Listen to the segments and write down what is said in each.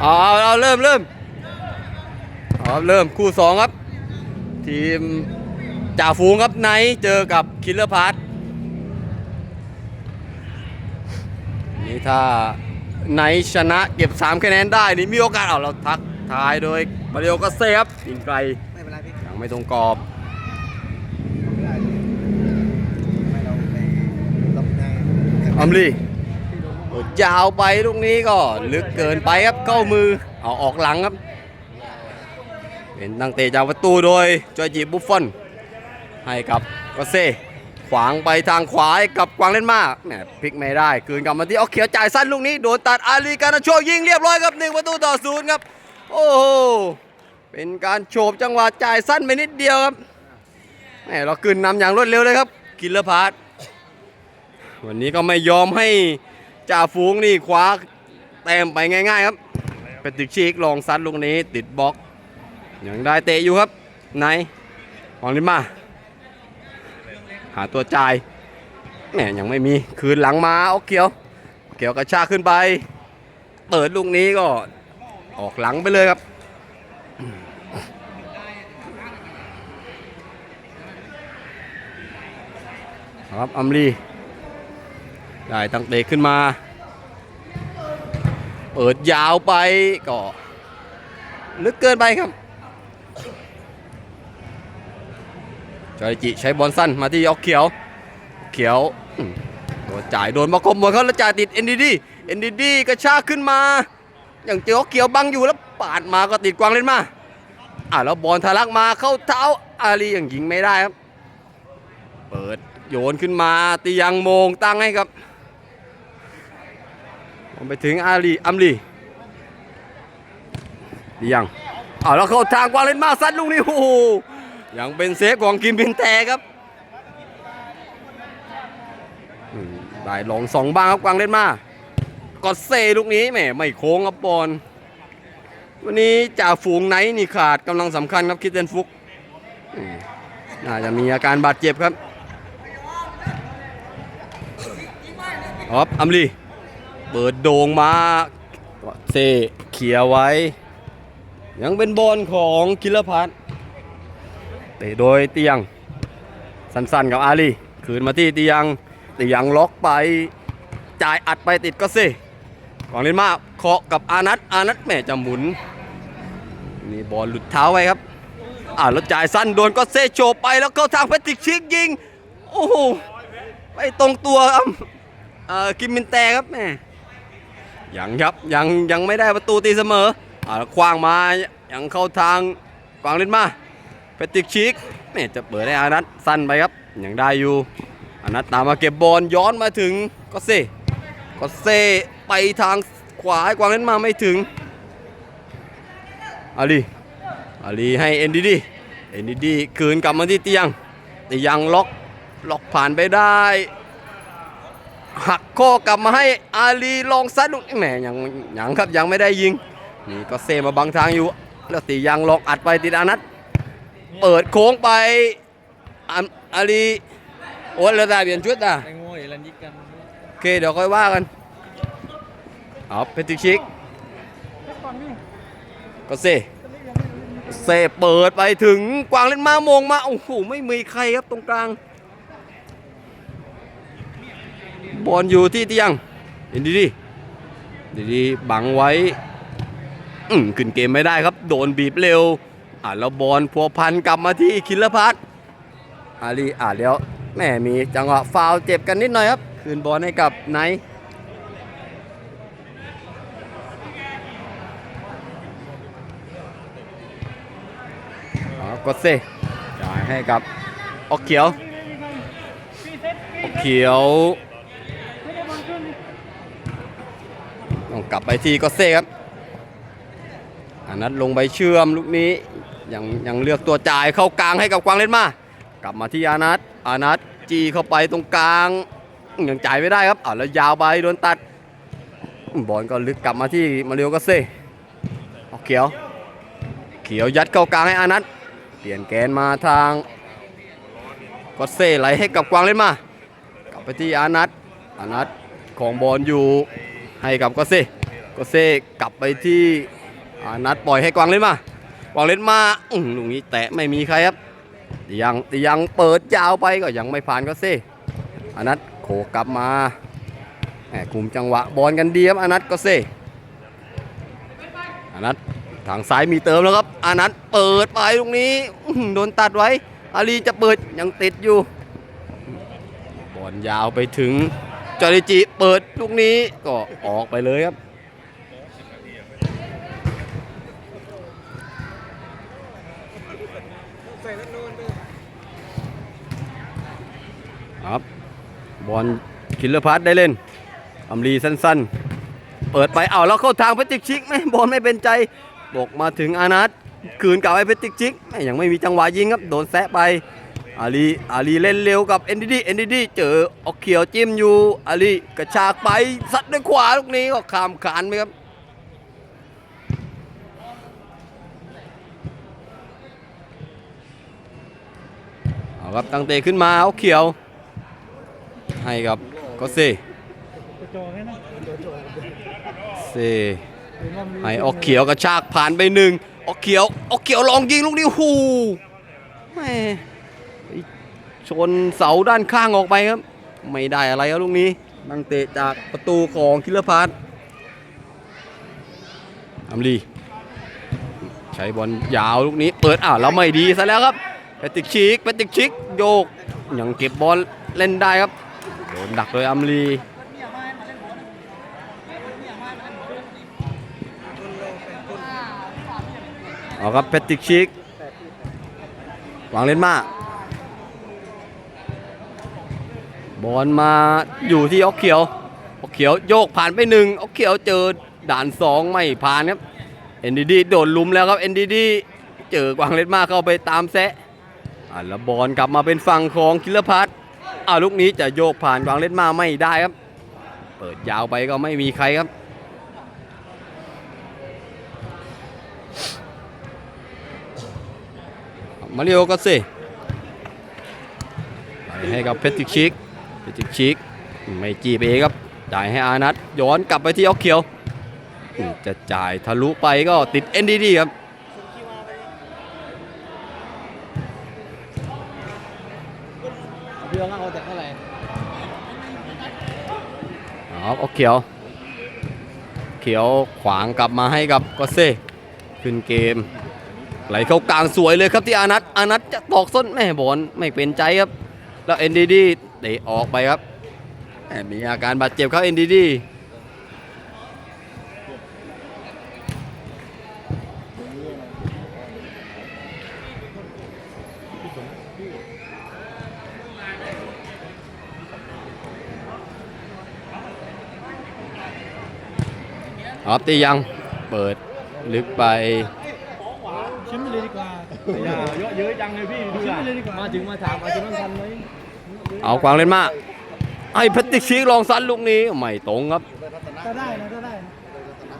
เอาเอาเอาเริ่มเริ่มเอาครับเริ่มคู่สองครับ ทีมจ่าฝูงครับไนท์เจอกับคิลเลอร์พาร์ทนี่ถ้าไนท์ชนะเก็บ3คะแนนได้นี่มีโอกาสเอาเราทักทายโดยมาริโอกาเซ่ครับยิงไกลไม่เป็นไรพี่ยังไม่ตรงกรอบไม่ได้ไม่เร ยาวไปลูกนี้ก็ลึกเกินไปครับเข้ามือเอาออกหลังครับ เป็นตั้งเตะจากประตูโดยจอยจีบุฟฟอนให้กับกอเซ่ขวางไปทางขวาให้กับกวางเล่นมากแหมพลิกไม่ได้คืนกลับมาที่เอาเขียวจ่ายสั้นลูกนี้โดนตัดอาลีการนาโชยิงเรียบร้อยครับหนึ่งประตูต่อศูนย์ครับ โอ้โหเป็นการโฉบจังหวะจ่ายสั้นไปนิดเดียวครับแหมเราคืนนำอย่างรวดเร็วเลยครับกินเลอร์พาร์ทวันนี้ก็ไม่ยอมให้ จ่าฝูงนี่คว้าแต้มไปง่าย ๆ ครับเป็นตึกชีกลองซัดลูกนี้ติดบล็อกยังได้เตะอยู่ครับไหนมองลิมาหาตัวจ่ายแหมยังไม่มีคืนหลังมาเอเขียว เขียวกระชากขึ้นไป เปิดลูกนี้ก็ออกหลังไปเลยครับครับอัมรี ได้ตั้งเตะขึ้นมา เปิดยาวไปก็ลึกเกินไปครับจอยจิใช้บอลสั้นมาที่ออกเขียว เขียวโดนจ่ายโดนมาคมหมดเขาแล้วจ่ายติดเอ็นดีดีเอ็นดีดีกระชากขึ้นมาอย่างเจอออกเขียวบังอยู่แล้วปาดมาก็ติดกวางเล่นมาอะแล้วบอลทะลักมาเข้าเท้าอาลีอย่างยิงไม่ได้ครับ เปิดโยนขึ้นมาตียังโมงตั้งให้ครับ ไปถึงอาลีอัมลีตียังอะแล้วเข้าทางกวางเลนมาซัดลูกนี้โอ้โหยังเป็นเซฟของกิมพินแตครับได้ลองสองบ้างครับกวางเล่นมาก็เซลูกนี้แหมไม่โค้งครับบอลวันนี้จ่าฝูงไหนนี่ขาดกำลังสำคัญครับคิดเตนฟุกน่าจะมีอาการบาดเจ็บครับออฟอัมลี เปิดโด่งมาเซเขี่ยไว้ ยังเป็นบอลของคิลเลอร์พัทเตะโดยเตียง สั้นๆกับอาลีคืนมาที่เตียงเตียงล็อกไปจ่ายอัดไปติดก็สิกองเล่นมาเคาะกับอานัทอานัทแม่จะหมุนนี่บอลหลุดเท้าไว้ครับอ่าแล้วจ่ายสั้นโดนก็เซโฉบไปแล้วเข้าทางแพทริกชิกยิงโอ้โหไปตรงตัวครับเอ่อกิมมินแตครับแม่ ยังครับยังยังไม่ได้ประตูตีเสมออ่าแล้วคว้างมายังเข้าทางกวางเล่นมาเปติกชิกนี่จะเปิดให้อานัทสั้นไปครับยังได้อยู่อานัทตามมาเก็บบอลย้อนมาถึงก็เซ่ก็เซ่ไปทางขวาให้กวางเล่นมาไม่ถึงอาลีอาลีให้เอ็นดีดีเอ็นดีดีคืนกลับมาที่เตียงเตียงล็อกล็อกผ่านไปได้ หักข้อกลับมาให้อาลีลองซัดลูกแหมยังยังครับยังไม่ได้ยิง นี่ก็เซมาบังทางอยู่ แล้วตียังลอกอัดไปติดอานัทเปิดโค้งไปออาลีโอ้ยเราได้เปลี่ยนชุดอะโอเคเดี๋ยวค่อยว่ากันเอาเพติชิกก็เซเซเปิดไปถึงกวางเล่นมามงมาโอ้โหไม่มีใครครับตรงกลาง บอลอยู่ที่เตียงเห็นดีดีดีดีบังไว้อืมขึ้นเกมไม่ได้ครับ โดนบีบเร็ว อ่าแล้วบอลพัวพันกลับมาที่คิลเลพัทอาลีอ่าเดี๋ยวแม่มีจังหวะฟาวเจ็บกันนิดหน่อยครับ คืนบอลให้กับไนท์กดเซจ่ายให้กับออกเขียวออกเขียว ต้องกลับไปที่กดเซครับอานัทลงไปเชื่อมลูกนี้ยังยังเลือกตัวจ่ายเข้ากลางให้กับกวางเล่นมา กลับมาที่อานัทอานัทจีเข้าไปตรงกลางยังจ่ายไม่ได้ครับอ่าแล้วยาวไปโดนตัดบอลก็ลึกกลับมาที่มาเรียวก็เซ่ออกเขียว เขียวยัดเข้ากลางให้อานัทเปลี่ยนแกนมาทางก็เซ่ไหลให้กับกวางเล่นมา กลับไปที่อานัทอานัทของบอลอยู่ ให้กับก็เซ่ก็เซกลับไปที่อนัดปล่อยให้กวางเล่นมากวางเล่นมาอื้อลูกนี้แตะไม่มีใครครับยังยังเปิดยาวไปก็ยังไม่ผ่านก็เซอนัดโขกลับมาแหมกลุ่มจังหวะบอลกันดีครับอนัดก็เซอนัดทางซ้ายมีเติมแล้วครับอนัดเปิดไปลูกนี้โดนตัดไว้อาลีจะเปิดยังติดอยู่บอลยาวไปถึง จอริจิเปิดลูกนี้ก็ออกไปเลยครับ ครับ บอลคิลเลอร์พัทได้เล่นอัมรีสั้นๆ เปิดไปเอาแล้วเข้าทางเพชรจิกชิกไหมบอลไม่เป็นใจบกมาถึงอานัทคืนกลับไปเพชรจิกชิกแม่ยังไม่มีจังหวะยิงครับ โดนแซะไป อาลีอาลีเล่นเร็วกับเอ็นดีดีเอ็นดีดีเจอออกเขียวจิ้มอยู่อาลีกระชากไปซัดด้วยขวาลูกนี้ก็ข้ามขานไปครับเอาครับตั้งเตะขึ้นมาเอาเขียว ให้กับก็เซเซให้ออกเขียวกระชากผ่านไปหนึ่งออกเขียวออกเขียวลองยิงลูกนี้หูแม่ ชนเสาด้านข้างออกไปครับ ไม่ได้อะไรครับลูกนี้ตั้งเตะจากประตูของคิลเลอร์พาร์ตอัมลีใช้บอลยาวลูกนี้ เปิดอ่าวแล้วไม่ดีซะแล้วครับแพตติกชิกแพตติกชิกโยกยังเก็บบอลเล่นได้ครับโดนดักโดยอัมลีเอาครับแพตติกชิกวางเล่นมาก บอลมาอยู่ที่ออกเขียวออกเขียวโยกผ่านไปหนึ่งออกเขียวเจอด่านสองไม่ผ่านครับเอ็นดีดีโดนลุมแล้วครับเอ็นดีดีเจอกวางเล่นมากเข้าไปตามแซะอะแล้วบอลกลับมาเป็นฝั่งของคิลเลอร์พัทอ่าลูกนี้จะโยกผ่านกวางเล่นมาไม่ได้ครับ เปิดยาวไปก็ไม่มีใครครับมาริโอก็สิให้กับเพชรติชิก เพชรติกชิกไม่จีบเองครับ จ่ายให้อานัทย้อนกลับไปที่ออกเขียวอืมจะจ่ายทะลุไปก็ติด NDD ครับเรื่องเอาแต่เท่าไหร่เอาออกเขียว เขียวขวางกลับมาให้กับก็เซ่ขึ้นเกม ไหลเข้ากลางสวยเลยครับที่อานัทอานัทจะตอกส้นแม่บอลไม่เป็นใจครับ แล้ว NDD เตะออกไปครับแหม่มีอาการบาดเจ็บครับ NDD ออฟตียังเปิดลึกไปชิมไปเลยดีกว่าอย่าเยอะเยอะจังเลยพี่ดูชิมอะไปเลยดีกว่ามาถึงมาถามอาจจะต้องทันไหม เอากวางเล่นมาไอ้แพตติกชีกลองซันลูกนี้ไม่ตรงครับก็ได้นะก็ได้นะ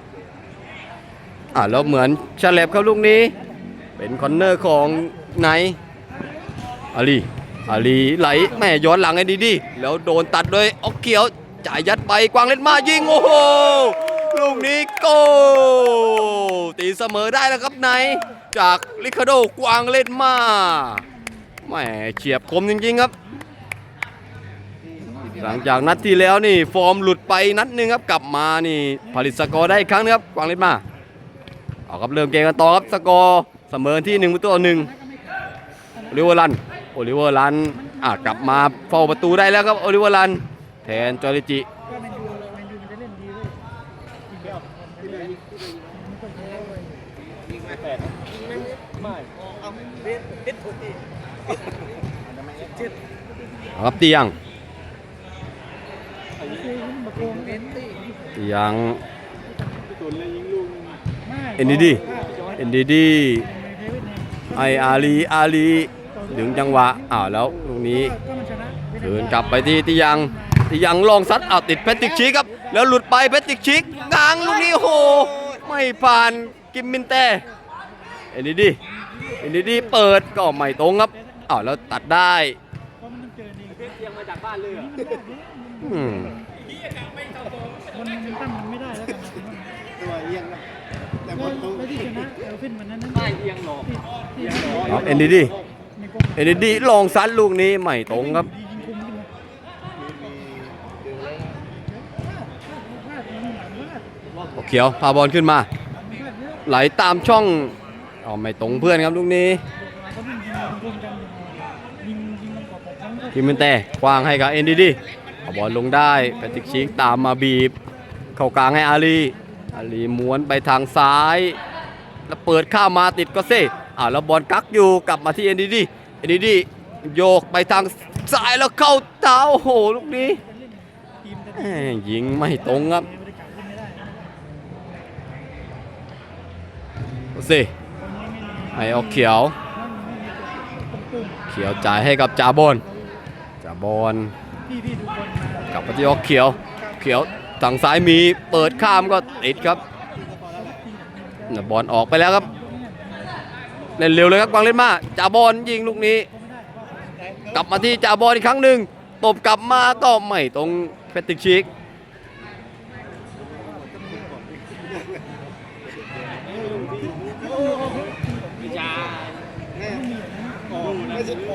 อ่าแล้วเหมือนฉลบครับลูกนี้ เป็นคอนเนอร์ของไนอาลีอาลีไหลแม่ย้อนหลังไอ้ดีดีแล้วโดนตัดโดยออกเขียวจ่ายยัดไปกวางเล่นมายิงโอ้โหลูกนี้โกตีเสมอได้แล้วครับไนจากลิคาโดกวางเล่นมาแหม่เฉียบคมจริงๆครับ หลังจากนัดที่แล้วนี่ฟอร์มหลุดไปนัดหนึ่งครับกลับมานี่ผลิตสกอร์ได้อีกครั้งนึงครับกวางเล่นมาเอาครับเริ่มเกมกันต่อครับสกอร์เสมอที่1ประตูต่อหนึ่งโอลิเวอร์ลันโอลิเวอร์ลันอะกลับมาเฝ้าประตูได้แล้วครับโอลิเวอร์ลันแทนจอริจิก็แมนยูแมนยูมันจะเล่นดีเว้ยอีกแบบมันต้องแพ้เว้ยไม่เอาเด็ดเด็ดถูกทีเอาครับเตียง คุณมาโกงเอ็นตี้เตียงตุนเลยยิงลูกเอ็นดีดีเอ็นดีดีไออาลีอาลีถึงจังหวะอ้าวแล้วลูกนี้ก็มันชนะเดินกลับไปที่ที่ยังที่ยังลองซัดอ้าวติดแพตติกชิกครับ แล้วหลุดไปแพตติกชิกกลางลูกนี้โอ้โห ไม่ผ่านกิมมินเต้เอ็นดีดีเอ็นดีดีเปิดก็ไม่ตรงครับอ้าวแล้วตัดได้เพราะมันต้องเจอดีเตียงม ชนะเอลฟินวันนั้นนั่นไม่เอียงหรอกที่ที่เอาเอ็นดีดีในกรงเอ็นดีดีลองซัดลูกนี้ไม่ตรงครับ ดียิงคุมขึ้นมาพลาดมันหลังพลาดเขียวพาบอลขึ้นมา พลาดเยอะไหลตามช่องอ๋อไม่ตรงเพื่อนครับลูกนี้เขาวิ่งยิงคุมกันยิงยิงมันกว่าครั้งก็ทีมเมนแต่กวางให้กับเอ็นดีดีเอาบอลลงได้แพตติกชิกตามมาบีบ เข้ากลางให้อาลีอาลีม้วนไปทางซ้าย แล้วเปิดข้ามาติดก็เซ่อ่าแล้วบอลกักอยู่กลับมาที่เอ็นดีดีเอ็นดีดีโยกไปทางซ้ายแล้วเข้าเท้าโหลูกนี้ยิงไม่ตรงครับไม่ได้กลับขึ้นไม่ได้ก็เซ่ให้ออกเขียว เขียวจ่ายให้กับจาบอลจาบอลพี่พี่ดูบอลกลับมาที่ออกเขียว เขียวทางซ้ายมีเปิดข้ามก็ติดครับ บอลออกไปแล้วครับเล่นเร็วเลยครับกวางเล่นมาจ่าบอลยิงลูกนี้ กลับมาที่จ่าบอลอีกครั้งหนึ่งตบกลับมาก็ไม่ตรงเพตติกชิก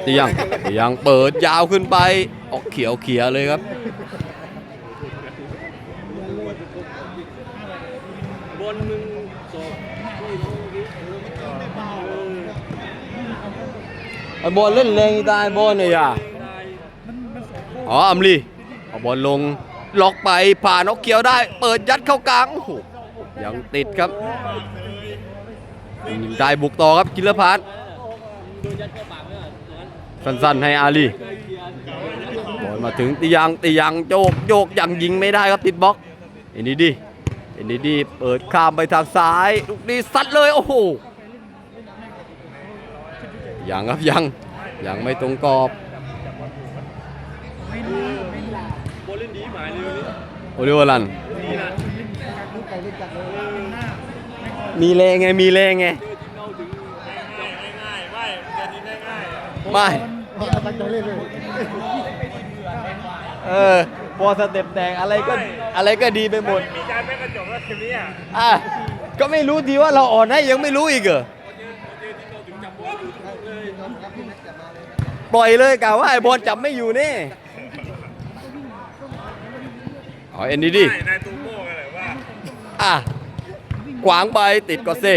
เตียงเตียงเปิดยาวขึ้นไป ออกเขียวเขียเลยครับบนมึง ไอบอลเล่นแรงตายบอลเนี่ยอะอ๋ออัมลีเอาบอลลงล็อกไปผ่านอกเขียวได้ เปิดยัดเข้ากลางโอ้โหยังติดครับได้บุกต่อครับกิลพัทสั้นๆให้อาลีบอลมาถึงตียังตียังโยกโยกยังยิงไม่ได้ครับติดบล็อกเอ็นดีดีเอ็นดีดีเปิดข้ามไปทางซ้ายลูกนี้ซัดเลยโอ้โห ยังครับยังยังไม่ตรงกรอบไม่รู้ไม่รู้โอลิเวอร์ลันมีแรงไงมีแรงไงไม่เออพอสเต็ปแดงอะไรก็อะไรก็ดีไปหมดมีการแม่กระจกแล้วทีนี้อะก็ไม่รู้ดีว่าเราอ่อนให้ยังไม่รู้อีกเหรอ ปล่อยเลยกะว่าไอ้บอลจับไม่อยู่นี่อ๋อเอ็นดีดีนายตูโม่กันเลยว่าอะขวางไปติดก็เซ่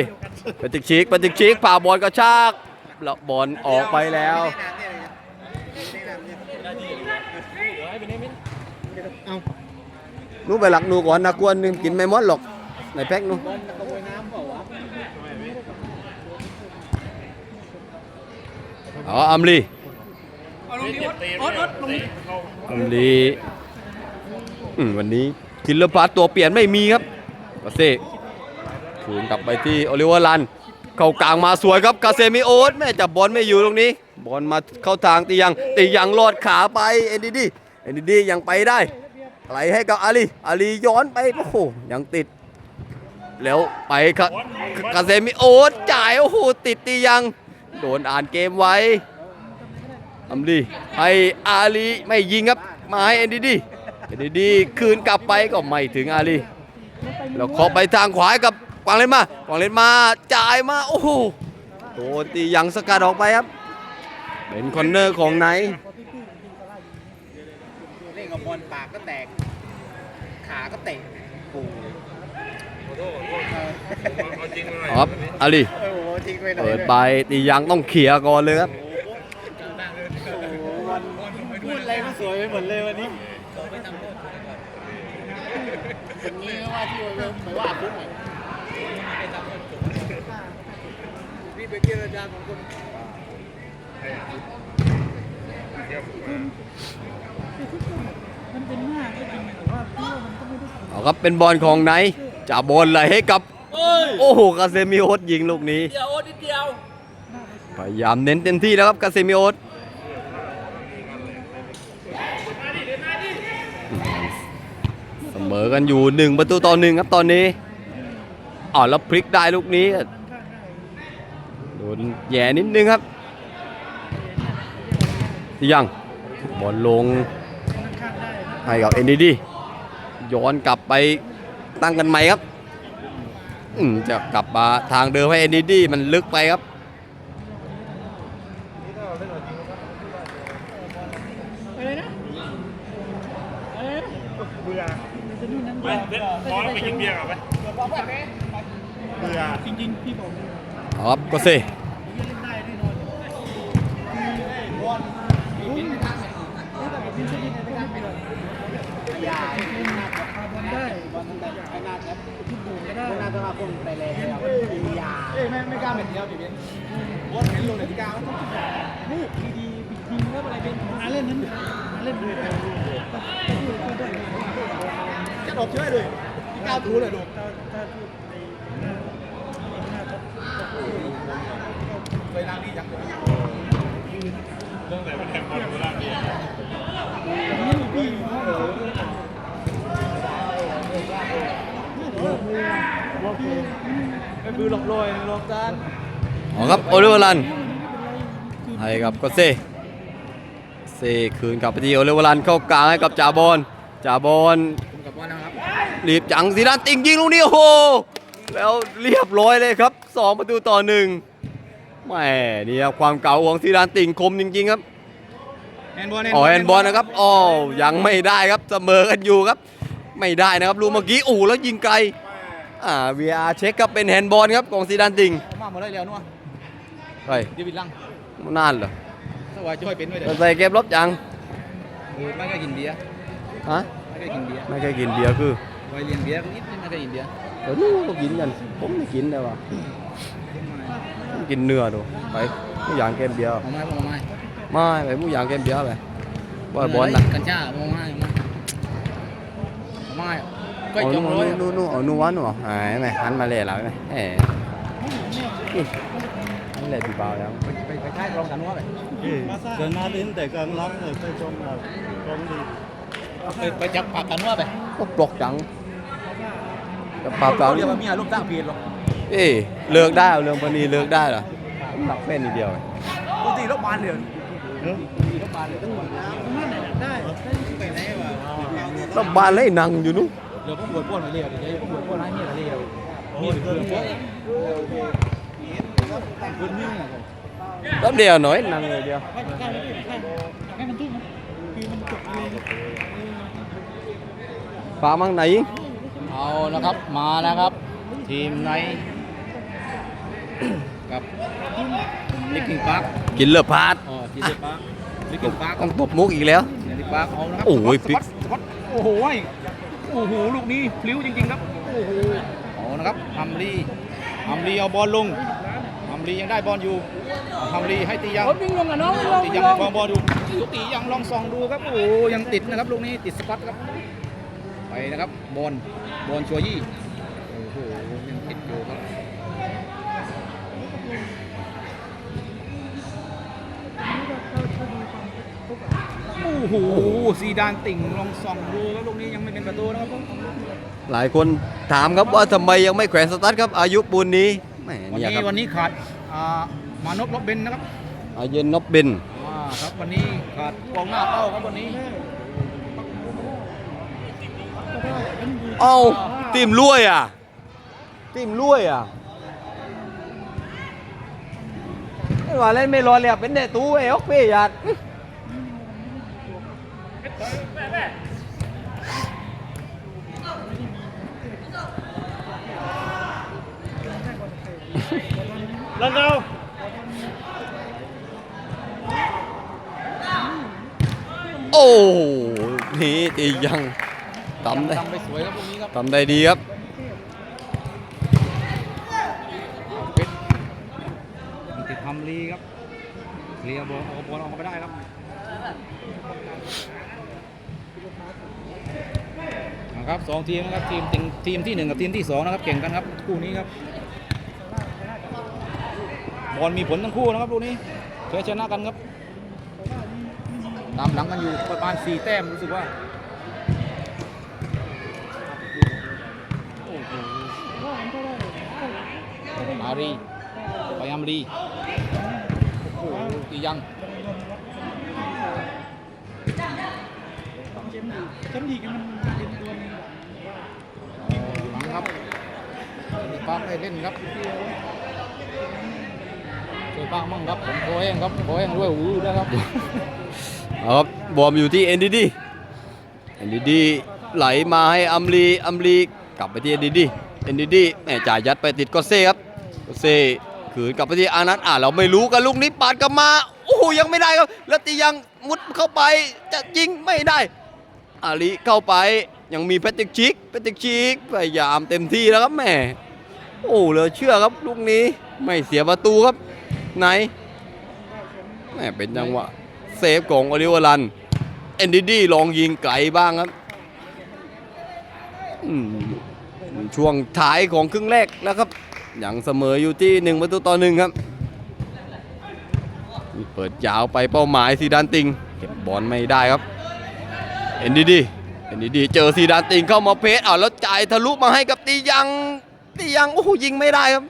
ปฏิกชิกปฏิกชิกผ่าบอลกระชากแล้วบอลออกไปแล้วนู้ไปหลักหนูก่อนนะกวนนึงกินไม่หมดหรอกในแพ็คนู้อ๋ออัมลี อัมลีอืมวันนี้กินเลปาตัวเปลี่ยนไม่มีครับกาเซ่คืนกลับไปที่โอลิเวอร์ลัน เข้ากลางมาสวยครับกาเซมิโอสแม่จับบอลไม่อยู่ตรงนี้ บอลมาเข้าทางตียังตียังลอดขาไปเอ็นดีดีเอ็นดีดียังไปได้ไหลให้กับอาลีอาลีย้อนไปโอ้โหยังติด แล้วไปครับกาเซมิโอตจ่ายโอ้โหติดตียัง โดนอ่านเกมไว้ อัมลีให้อาลีไม่ยิงครับมาให้เอ็นดีดีเอ็นดีดีคืนกลับไปก็ไม่ถึงอาลีแล้วเคาะไปทางขวาให้กับกวางเล่นมากวางเล่นมาจ่ายมาโอ้โหโดนตียังสกัดออกไปครับ เป็นคอนเนอร์ของไหนเล่นกับบอลปากก็แตก ขาก็เตะโอ้โหเอาจริงเลยครับอาลีโอ้โหทิ้งไปหน่อยเปิดไปตียังต้องเขี่ยก่อนเลยครับ โอ้โหวันพูดอะไรก็สวยไปหมดเลยวันนี้คนนี้ก็ ว่าที่ว่าไม่ว่าคุ้มอะพี่ไปเจรจาของคนมันเป็นหน้าก็จริงแต่ว่าพี่ว่ามันก็ไม่ได้เอาครับเป็นบอลของไหนจะบอลไหลให้กับโอ้โหกาเซมิโอสยิงลูกนี้พยายามเน้นเต็มที่แล้วครับกาเซมิโอสเสม อกันอยู่หนึ่งประตูต่อหนึ่งครับตอนนี้อ๋อแล้วพลิกได้ลูกนี้โดนแย่นิดนึงครับ ยังบอลลงให้กับเอ็นดีดีย้อนกลับไปตั้งกันใหม่ครับจะกลับมาทางเดิมให้เอ็นดีดีมันลึกไปครับ อะไรนะอะไรนะ เบื่อ มันจะนู่นนั่น ไปเล่นพอไปกินเบียร์ก่อนไหมเบื่อจริงๆพี่บอกเลยเอาครับก็เซเล่นได้แน่นอนบอลลุ้นแล้วแต่แบบนี้จะยิงอะไรก็ไม่เป็นไรอย่าพาบอลได้บอลได้ขนาดแบบทุกบูก็ได้น่าจะมาคงไปเลยครับยาเอ้ยไม่ไม่กล้าเป็นเดียวพี่เบนบอลเห็นลงในที่กลางนี่ดีๆปิดยิงแล้วอะไรเป็นหาเล่นนั้นหาเล่นด้วยกันก็พูดก็ได้จะ ออกช่วยเลยที่ก้าทูเลยดูถ้าถ้าพูดในหน้าหน้าท็อปเคยนางดีจังเรื่องไหนมันแข่งบอลกูร่างดีนี่พี่เออว่าคือไม่บือหลอกลอยหลอกจานเอครับโอลิเวอร์ลันให้กับก็เซเซคืนกลับไปที่โอลิเวอร์ลันเข้ากลางให้กับจ่าบอลจ่าบอล รับรีบจังซีดานติงยิงลูกนี้โอ้โหแล้วเรียบร้อยเลยครับสองประตูต่อหนึ่งแหมนี่ครับความเก่าของซีดานติงคมจริงๆครับแอนบอลอ๋อแอนบอลนะครับอ๋อยังไม่ได้ครับเสมอกันอยู่ครับ ไม่ได้นะครับลูกเมื่อกี้อู่แล้วยิงไกลอ่า VR เช็คครับเป็นแฮนด์บอลครับของซีดานติงมาหมดเลยแล้วนัวเฮ้ยเดวิดลังนานเหรอสวัสดีช่วยเป็นด้วยเด้อใส่เก็บรถยังไม่เคยกินเบียร์ฮะไม่เคยกินเบียร์ไม่เคยกินเบียร์คือ ไปเรียนเบียร์นิดไม่เคยกินเบียร์เดี๋ยวนู้นก็กินกันผมไม่กินแต่ว่าผมกินเนื้อดูไปผู้อย่างเกมเบียร์มองไม้มองไม้ไม่ไปผู้อย่างเกมเบียร์ไปบอลบอลนะกัญชามองไม้มองไม้ก็เอาจนู่งนร้อยนู่นนู่นเอานู่นวะนู่นหายไหมหันมาเลยแล้วไหมเอ๋นี่เลยพี่เบาแล้วไปไปท้ายกรองกันนัวไปเดินหน้าลิ้นแต่กลางรับเลยไปชมเราชมดีไปไปจับปากกันนัวไปก็ปลอกจัง จะปราบจังเรียกว่ามีอารมณ์ตั้งเพียรหรอกเอ้เลิกได้เอาเรื่องพนี้เลิกได้เหรอผมหนักเฟ้นนิดเดียวปกติรถบานเลยรถบานเลยตั้งหมดนั่นแหละได้ไปไหนวะแล้วบ้านเลยนั่งอยู่นู้นเดี๋ยวผมปวดปวดมาเรียวเดี๋ยวผมปวดปวดให้เมียเรียวมีเพื่อนเพื่อนเพื่อนนี่แล้วเดียวหน่อยนั่งเลยเดียวไม่ได้ไม่ได้อยากให้มันทุ่มคือมันจบเลยฝามั่งไหน เอานะครับมาแล้วครับ ทีมในกับลิกกิ้งปาร์คกินเลือดพาดอ๋อทีมลิกปาร์คลิกกิ้งปาร์คต้องตบมุกอีกแล้ว ลิกปาร์คเอานะครับโอ้ยสพลิปกอตสปอตโอ้โหโอ้โหลูกนี้พลิ้วจริงๆครับโอ้โหเอานะครับฮัมลีฮัมลีเอาบอลลงฮัมลียังได้บอลอยู่ฮัมลีให้ตียัง วิ่งลงอะน้องวิ่งลงตีวิ่ยังงลให้ง บอลบอลดูตียังลองส่องดูครับโอ้โหยังติดนะครับลูกนี้ติดสปอตครับ ไปนะครับบอลบอลชัวยี่โอ้โหยังติดอยู่ครับโอ้โหซีดานติ่งลองส่องดูครับลูกนี้ยังไม่เป็นประตูนะครับผมหลายคนถามครับว่าทำไมยังไม่แขวนสตาร์ทครับ อายุปูนนี้แหมวันเนี่ยนี้ครับวันนี้ขาดอ่ามานพลบเบนนะครับอาเย็นนบบินอ่าครับวันนี้ขาดกองหน้าเป้าครับวันนี้ เอ้าทีมลุยอะทีมลุยอะไอ้ว่าเล่นไม่รอเลยอะเป็นเดตู้เอ้อกเปียดแล้วเราโอ้โหนี่ตียัง ทำได้ทำไปสวยครับพวกนี้ครับทำได้ดีครับเพชรยังติดทำลีครับเคลียร์บอลเอาบอลออกมาไม่ได้ครับนะครับสองทีมนะครับทีมทีมทีมที่หนึ่งกับทีมที่สองนะครับเก่งกันครับคู่นี้ครับบอลมีผลทั้งคู่นะครับลูกนี้แพ้ชนะกันครับ ตามหลังกันอยู่ประมาณสี่แต้มรู้สึกว่า โอ้โห อารีไปอัมรีโอ้โหตียังเจมดีเจมดีกันมันเป็นตัวนึงหลังครับปากได้เล่นครับช่วยปากมั่งครับผมโคเองครับโคเองด้วยหูนะครับเอาครับบอมอยู่ที่ NDD NDD ไหลมาให้อัมรีอัมรีกลับไปที่ NDD NDD แม่จ่ายยัดไปติดกอเซ่ครับ เซ่ขืนกลับไปที่อานัทอะเราไม่รู้กันลูกนี้ปาดกลับมาโอ้โหยังไม่ได้ครับแล้วตียังมุดเข้าไปจะยิงไม่ได้ อาลีเข้าไปยังมีแพตติกชิกแพตติกชิกพยายามเต็มที่แล้วครับแม่โอ้เหลือเชื่อครับลูกนี้ไม่เสียประตูครับไหนแม่เป็นจังหวะเซฟของอลิเวอรันเอนดิดี้ลองยิงไกลบ้างครับช่วงท้ายของครึ่งแรกแล้วครับ ยังเสมออยู่ที่หนึ่งประตูต่อหนึ่งครับ เปิดยาวไปเป้าหมายซีดานติง เก็บบอลไม่ได้ครับ เอ็นดีดีเอ็นดีดีเจอซีดานติงเข้ามาเพชรอ่าแล้วจ่ายทะลุมาให้กับตียังตียังโอ้โหยิงไม่ได้ครับ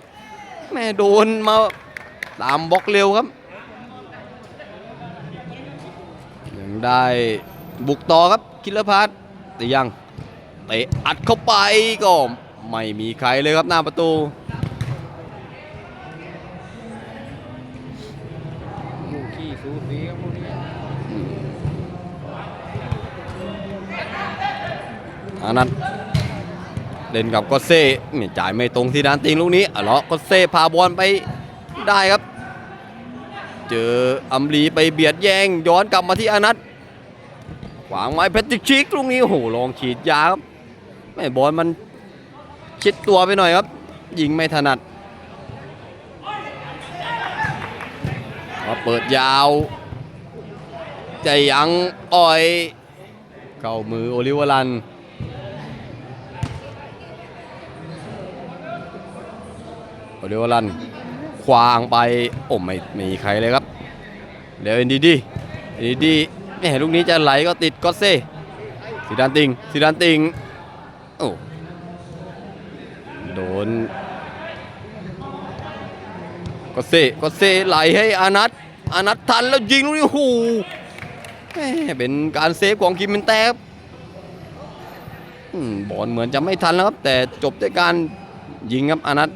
แม่โดนมาตามบล็อกเร็วครับยังได้บุกต่อครับคิลเลอร์พาร์ตตียังเตะอัดเข้าไปก็ไม่มีใครเลยครับหน้าประตู ลูกขี้สูสีครับพวกนี้ อานัทเล่นกับก็เซ่นี่จ่ายไม่ตรงที่ด้านติงลูกนี้อะเลาะก็เซ่พาบอลไปได้ครับ เจออัมรีไปเบียดแย่งย้อนกลับมาที่อานัทขวางไม้แพตติชิกลูกนี้โอ้โหลองฉีดยาครับแม่บอลมันชิดตัวไปหน่อยครับ ยิงไม่ถนัดมาเปิดยาว ใจยังอ่อยเข้ามือโอลิเวอรัน โอเดวลันควางไปโอ้ไม่ไม่มีใครเลยครับเดี๋ยวเอ็นดีดีเอ็นดีดีแหม่ลูกนี้จะไหลก็ติดก็เซ่สีดานติงสีดานติงโอ้โดนก็เซ่ก็เซ่ไหลให้อานัทอานัททันแล้วยิงลูกนี้โอ้โหแหม่เป็นการเซฟของคิมเมนแตครับอืมบอลเหมือนจะไม่ทันแล้วครับ แต่จบด้วยการยิงครับอานัท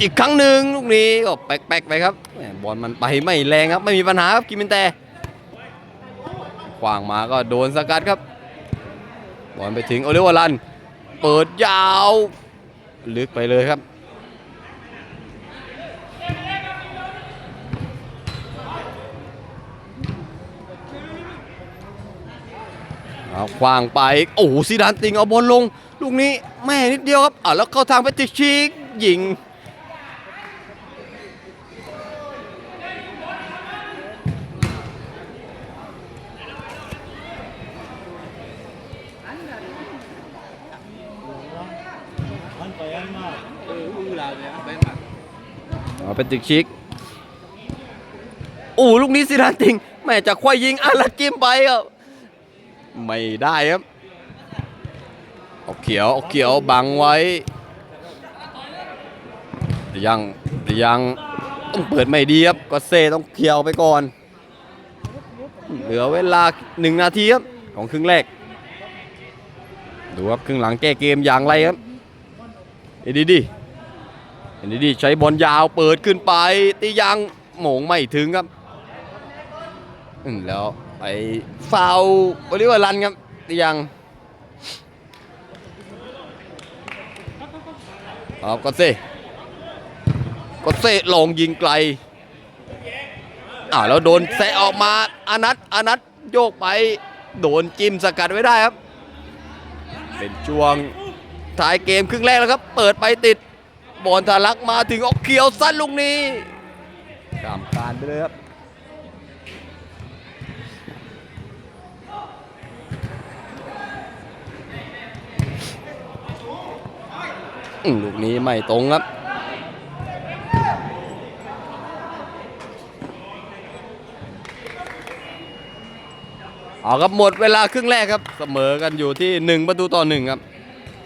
อีกครั้งหนึ่งลูกนี้ก็แป๊กๆไปครับบอลมันไปไม่แรงครับไม่มีปัญหาครับกิมมินแต่ขวางมาก็โดนสกัดครับบอลไปถึงโอเลวารัน เปิดยาว ลึกไปเลยครับเอาขวางไป โอ้โหซีดานติงเอาบอลลง ลูกนี้แม่นิดเดียวครับอะแล้วเข้าทางไปติชิกยิง อันไปอันมาเป็นตึกชิกโอ้ลูกนี้สิดานติงแม่จะควายยิงอะแล้วจิ้มไปครับไม่ได้ครับเอาเขียวเอาเขียวบังไว้ ยังยังต้องเปิดไม่ดีครับก็เซต้องเขียวไปก่อน เหลือเวลาหนึ่งนาทีครับของครึ่งแรก ดูครับครึ่งหลังแก้เกมอย่างไรครับเอ็นดีดีเอ็นดีดีใช้บอลยาวเปิดขึ้นไปตียังหมงไม่ถึงครับอืมแล้วไปฟาวโอลิวอร์ลันครับตียังเอาก็เซ่ก็เซ่ลงยิงไกลอ่าแล้วโดนแซะออกมาอนัทอนัทโยกไป โดนจิ้มสกัดไว้ได้ครับ เป็นช่วงท้ายเกมครึ่งแรกแล้วครับ เปิดไปติดบอลทะลักมาถึงออกเขียวสั้นลูกนี้กามการไปเลยครับอืมลูกนี้ไม่ตรงครับ เอาครับหมดเวลาครึ่งแรกครับ เสมอกันอยู่ที่ 1 ประตูต่อ 1 ครับ